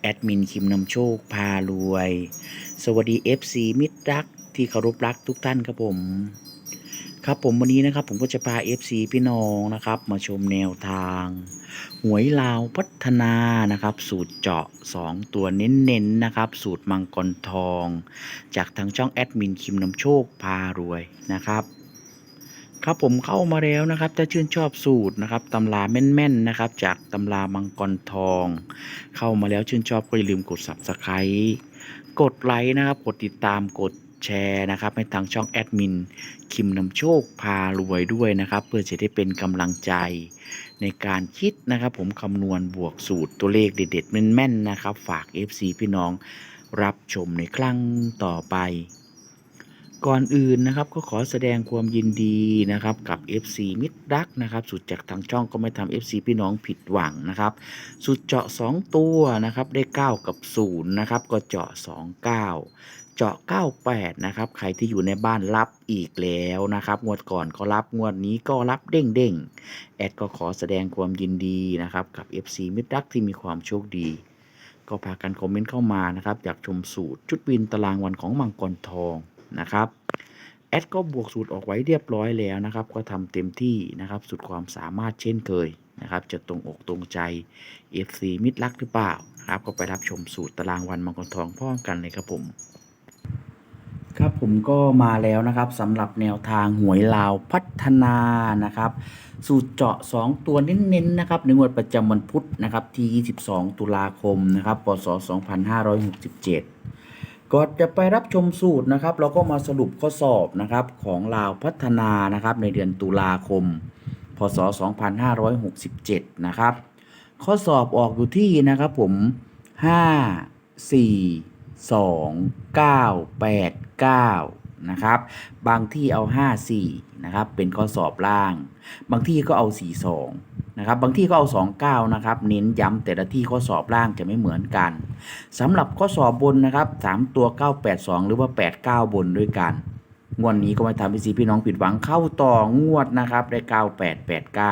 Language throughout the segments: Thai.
แอดมินคิมนำโชคพารวย สวัสดี FC มิตรรักที่เคารพรักทุกท่านครับผม ครับผมวันนี้นะครับ ผมก็จะพา FC พี่น้องนะครับ มาชมแนวทาง หวยลาวพัฒนานะครับ สูตรเจาะ 2 ตัวเน้นๆนะครับ สูตรมังกรทอง จากทางช่องแอดมินคิมนำโชคพารวยนะครับ ครับผมเข้ามาแล้วนะครับถ้าชื่นชอบสูตรนะครับตำราแม่นๆนะครับ จากตำรามังกรทอง เข้ามาแล้วชื่นชอบก็อย่าลืมกด subscribe กดไลค์นะครับ กดติดตามกดแชร์นะครับให้ทางช่องแอดมินคิมนำโชคพารวยด้วยนะครับ เพื่อจะได้เป็นกำลังใจ ในการคิดนะครับ ผมคำนวณบวกสูตรตัวเลขเด็ดๆแม่นๆนะครับ ฝาก FC พี่น้องรับชมในครั้งต่อไป ก่อนอื่นนะครับก็ขอแสดงความยินดีนะครับกับ FC มิตรรักนะครับ สุดจากทางช่องก็ไม่ทำ FC พี่น้องผิดหวังนะครับ สุดเจาะ 2 ตัวนะครับได้ 9 กับ0นะครับก็เจาะ 29 เจาะ 98 นะครับใครที่อยู่ในบ้านรับอีกแล้วนะครับงวดก่อนก็รับงวดนี้ก็รับเด้งเด้งแอดก็ขอแสดงความยินดีนะครับกับ FC มิตรรักที่มีความโชคดีก็พากันคอมเมนต์เข้ามานะครับอยากชมสูตรชุดวินตารางวันของมังกรทอง นะครับแอดก็บวกสูตรออกไว้เรียบร้อยแล้วนะครับ ก็ทำเต็มที่นะครับ สุดความสามารถเช่นเคยนะครับ จะตรงอกตรงใจ FC มิตรรักหรือเปล่านะครับ ก็ไปรับชมสูตรตารางวันมังกรทองพร้อมกันเลยครับผมครับผมก็มาแล้วนะครับสำหรับแนวทางหวยลาวพัฒนานะครับ สูตรเจาะ 2 ตัวเน้นๆนะครับในงวดประจำวันพุธนะครับที่ 22 ตุลาคมนะครับพศ2567 ก่อนจะไปรับชมสูตรนะครับ เราก็มาสรุปข้อสอบนะครับของลาวพัฒนานะครับในเดือนตุลาคม พศ 2567 นะครับ ข้อสอบออกอยู่ที่นะครับผม 5 4 2 9 8 9 นะครับ บางที่เอา 5 4 นะครับ เป็นข้อสอบล่าง บางที่ก็เอา 4 2 นะครับบางที่ก็เอา 2 9 นะครับ เน้นย้ำแต่ละที่ข้อสอบล่างจะไม่เหมือนกันสำหรับข้อสอบบนนะครับ 3 ตัว 982 หรือว่า 89 บนด้วยกัน งวดนี้ก็ไม่ทำให้ซีพี่น้องผิดหวังเข้าต่องวดนะครับได้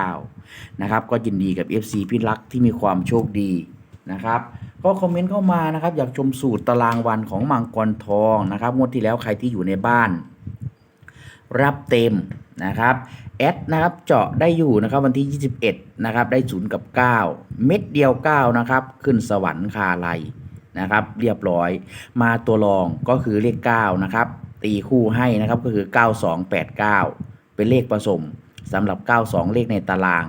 9889 นะครับก็ยินดีกับ FC พี่รักที่มีความโชคดีนะครับก็คอมเมนต์เข้ามานะครับอยากชมสูตรตารางวันของมังกรทองนะครับงวดที่แล้วใครที่อยู่ในบ้าน รับเต็มนะครับแอดนะครับเจาะได้อยู่นะครับวันที่ 21นะครับได้0กับ 9 เม็ดเดียว 9 นะครับ ขึ้นสวรรค์คาไลนะครับ เรียบร้อย มาตัวรองก็คือเลข9นะครับตีคู่ให้นะครับก็คือ 9289 เป็นเลขผสมสำหรับ 92 เลขในตาราง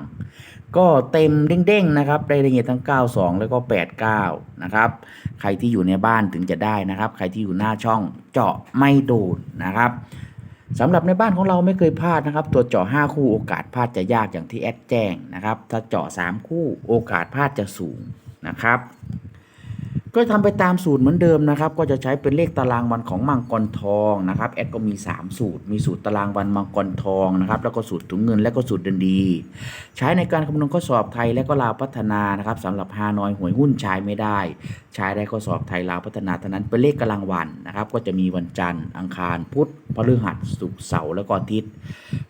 ก็เต็มเด้งๆนะครับ ได้ละเอียดทั้ง 92 แล้วก็ 89 นะครับ ใครที่อยู่ในบ้านถึงจะได้นะครับ ใครที่อยู่หน้าช่องเจาะไม่โดนนะครับ สำหรับในบ้านของเราไม่เคยพลาดนะครับ ตัวเจาะ5คู่โอกาสพลาดจะยากอย่างที่แอดแจ้งนะครับ ถ้าเจาะ3คู่โอกาสพลาดจะสูงนะครับ ก็ทำไปตามสูตรเหมือนเดิมนะครับ ก็จะใช้เป็นเลขตารางวันของมังกรทองนะครับแอดก็มี 3 สูตร มีสูตรตารางวันมังกรทองนะครับ แล้วก็สูตรถุงเงินและก็สูตรเดินดี ใช้ในการคำนวณข้อสอบไทยและก็ลาวพัฒนานะครับสำหรับฮานอยหวยหุ้นใช้ไม่ได้ ใช้ได้ข้อสอบไทยลาวพัฒนาเท่านั้นเป็นเลขกำลังวันนะครับ ก็จะมีวันจันทร์อังคารพุธพฤหัสศุกร์เสาร์แล้วก็อาทิตย์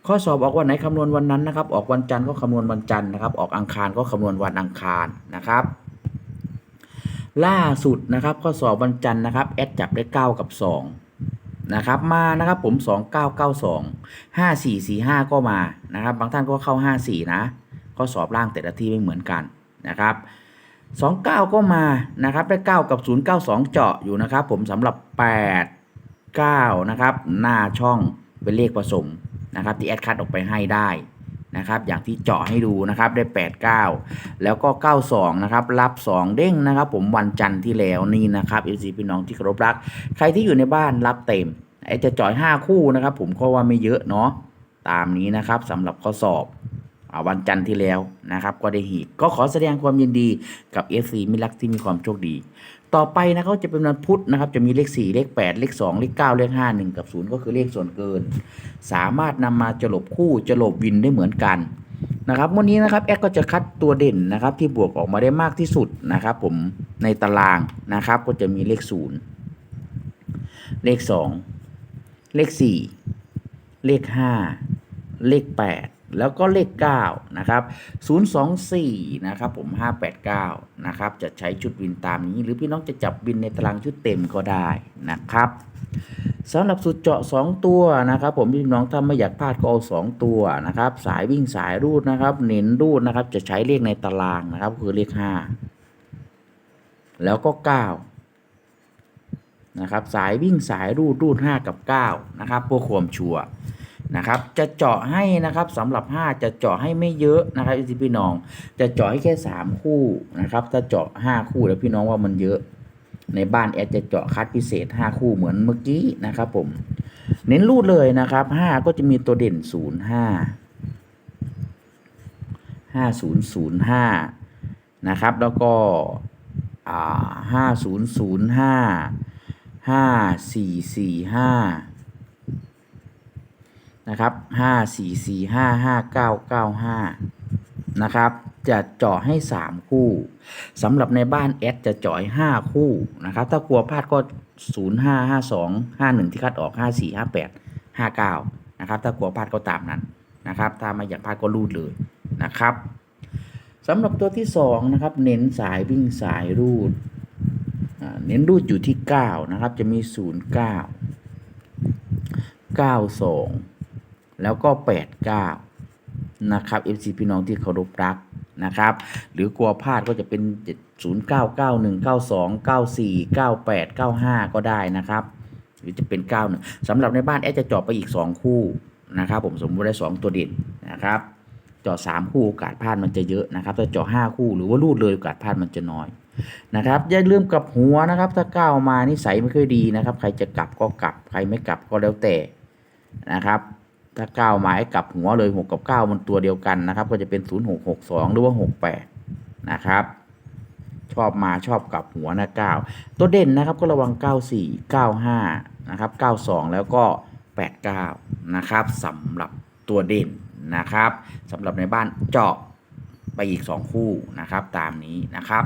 ข้อสอบออกวันไหนคำนวณวันนั้นนะครับ ออกวันจันทร์ก็คำนวณวันจันทร์นะครับ ออกอังคารก็คำนวณวันอังคารนะครับ ล่าสุดนะครับข้อสอบวันจันทร์นะครับแอดจับได้ 9 กับ 2 นะครับมานะครับผม 2992 5445 ก็มานะครับ บางท่านก็เข้า 54 นะข้อสอบล่างแต่ละที่ไม่เหมือนกันนะครับ 29 ก็มานะครับได้ 9 กับ 092 เจาะอยู่นะครับ ผมสำหรับ 8 9 นะครับ หน้าช่องเป็นเลขผสมนะครับที่แอดคัดออกไปให้ได้ นะครับอย่างที่เจาะให้ดูนะครับได้ 8 9 แล้วก็ 92 นะครับ รับ 2 เด้งนะครับ ผมวันจันทร์ที่แล้วนี่นะครับเอซีพี่น้องที่เคารพรัก ใครที่อยู่ในบ้านรับเต็มไอจะจ่อย 5 คู่นะครับ ผมก็ว่าไม่เยอะเนาะตามนี้นะครับสำหรับข้อสอบวันจันทร์ที่แล้วนะครับ ก็ได้หีก็ขอแสดงความยินดีกับ FC มิตรรักที่มีความโชคดี ต่อไปนะเขาจะเป็นวันพุธนะครับ จะมีเลข 4 เลข 8 เลข 2 เลข 9 เลข 5 1 กับ 0 ก็คือเลขส่วนเกิน สามารถนำมาจลบคู่จลบวินได้เหมือนกันนะครับวันนี้นะครับแอดก็จะคัดตัวเด่นนะครับ ที่บวกออกมาได้มากที่สุดนะครับ ผมในตารางนะครับ ก็จะมีเลข 0 เลข 2 เลข 4 เลข 5 เลข 8 แล้วก็เลข9นะครับ024นะครับผม 589นะครับจะใช้ชุดวินตามนี้ หรือพี่น้องจะจับวินในตารางชุดเต็มก็ได้นะครับสำหรับสุดเจาะ 2 ตัวนะครับ ผมพี่น้องถ้าไม่อยากพลาดก็เอา2ตัวนะครับ สายวิ่งสายรูดนะครับ เน้นรูดนะครับ จะใช้เลขในตารางนะครับ คือเลข 5 แล้วก็ 9 นะครับ สายวิ่งสายรูดรูด 5 กับ 9 นะครับเพื่อความชัวร์ นะครับจะเจาะให้นะครับสำหรับ 5 จะเจาะให้ไม่เยอะนะครับพี่น้อง จะเจาะให้แค่ 3 คู่นะครับ ถ้าเจาะ 5 คู่แล้วพี่น้องว่ามันเยอะ ในบ้านแอดจะเจาะคัดพิเศษ 5 คู่เหมือนเมื่อกี้นะครับผม เน้นรูดเลยนะครับ 5 ก็จะมีตัวเด่น 0 5 5005 นะครับ แล้วก็อ่า5005 5445 นะครับห้าสี่สี่ห้าห้าเก้าเก้าห้านะครับ จะเจาะให้สามคู่สำหรับในบ้านแอดจะเจาะให้าคู่นะครับ ถ้ากลัวพลาดก็ศูนย์ห้าห้าสองห้าหนึ่งที่คัดออกห้าสี่ห้าแปดห้าเก้านะครับ ถ้ากลัวพลาดก็ตามนั้นนะครับ ถ้าไม่อยากพลาดก็รูดเลยนะครับสำหรับตัวที่สองนะครับเน้นสายวิ่งสายรูดเน้นรูดอยู่ที่เก้านะครับ จะมีศูนย์เก้าเก้าสอง แล้วก็ 89 นะครับ FC พี่น้องที่เคารพรักนะครับ หรือกลัวพลาดก็จะเป็น 0 9 9 1 9 2 9 4 9 8 9 5 ก็ได้นะครับ หรือจะเป็น 91สำหรับในบ้านแอดจะเจาะไปอีก 2 คู่นะครับ ผมสมมติได้ 2 ตัวเด่นนะครับเจาะ3คู่โอกาสพลาดมันจะเยอะนะครับ ถ้าเจาะ5คู่หรือว่ารูดเลยโอกาสพลาดมันจะน้อยนะครับอย่าลืมกลับหัวนะครับ ถ้าก้าวมานิสัยไม่ค่อยดีนะครับ ใครจะกลับก็กลับ ใครไม่กลับก็แล้วแต่นะครับ ถ้า9หมายกลับหัวเลย6กับ9มันตัวเดียวกันนะครับ ก็จะเป็น0 6 6 2หรือว่า68นะครับ ชอบมาชอบกลับหัวนะ9ตัวเด่นนะครับก็ระวัง94 95นะครับ92แล้วก็89นะครับสำหรับตัวเด่นนะครับสำหรับในบ้านเจาะไปอีก 2 คู่นะครับ ตามนี้นะครับ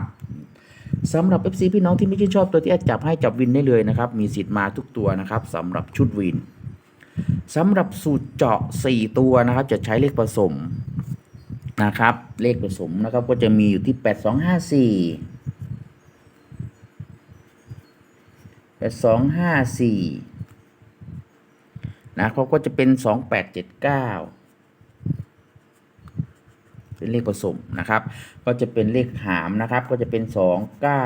สำหรับ FC พี่น้องที่ไม่ชื่นชอบตัวที่แอดจับให้จับวินได้เลยนะครับ มีสิทธิ์มาทุกตัวนะครับสำหรับชุดวิน สำหรับสูตรเจาะ 4 ตัวนะครับ จะใช้เลขผสมนะครับ เลขผสมนะครับก็จะมีอยู่ที่ 8254 8254นะเขาก็จะเป็น 2879 เป็นเลขผสมนะครับ ก็จะเป็นเลขหามนะครับ ก็จะเป็น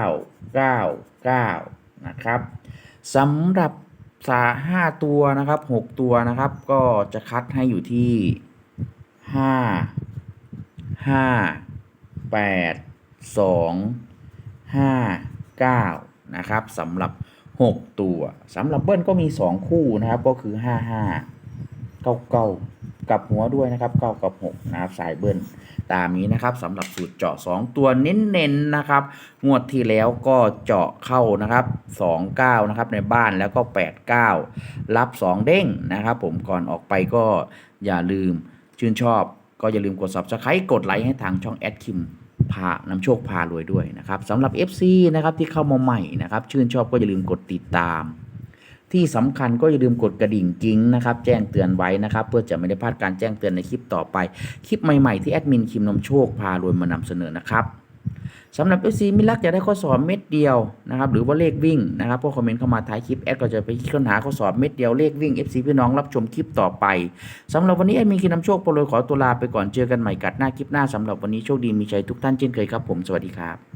2999 นะครับสำหรับ สาห้าตัวนะครับหกตัวนะครับ ก็จะคัดให้อยู่ที่ห้าห้าแปดสองห้าเก้านะครับสำหรับหกตัวสำหรับเบิ้ลก็มีสองคู่นะครับก็คือห้าห้าเก้าเก้า กับหัวด้วยนะครับเก้ากับหกนะครับสายเบิ้ลตามนี้นะครับสำหรับสูตรเจาะ 2 ตัวเน้นๆนะครับ งวดที่แล้วก็เจาะเข้านะครับ29นะครับในบ้านแล้วก็ 89 รับ 2 เด้งนะครับผมก่อนออกไปก็อย่าลืมชื่นชอบ ก็อย่าลืมกด subscribe กดไลค์ให้ทางช่องแอดคิมพานำโชคพารวยด้วยนะครับสำหรับ FC นะครับที่เข้ามาใหม่นะครับชื่นชอบก็อย่าลืมกดติดตาม ที่สำคัญก็อย่าลืมกดกระดิ่งกิ้งนะครับแจ้งเตือนไว้นะครับเพื่อจะไม่ได้พลาดการแจ้งเตือนในคลิปต่อไป คลิปใหม่ๆที่แอดมินคิมนำโชคพารวยมานำเสนอนะครับสำหรับ FC มิลักอยากได้ข้อสอบเม็ดเดียวนะครับหรือว่าเลขวิ่งนะครับพวกคอมเมนต์เข้ามาท้ายคลิปแอดก็จะไปค้นหาข้อสอบเม็ดเดียวเลขวิ่ง FC พี่น้องรับชมคลิปต่อไปสำหรับวันนี้แอดมินคิมนำโชคโปรยขอตัวลาไปก่อนเจอกันใหม่กัดหน้าคลิปหน้าสำหรับวันนี้โชคดีมีชัยทุกท่านเช่นเคยครับผมสวัสดีครับ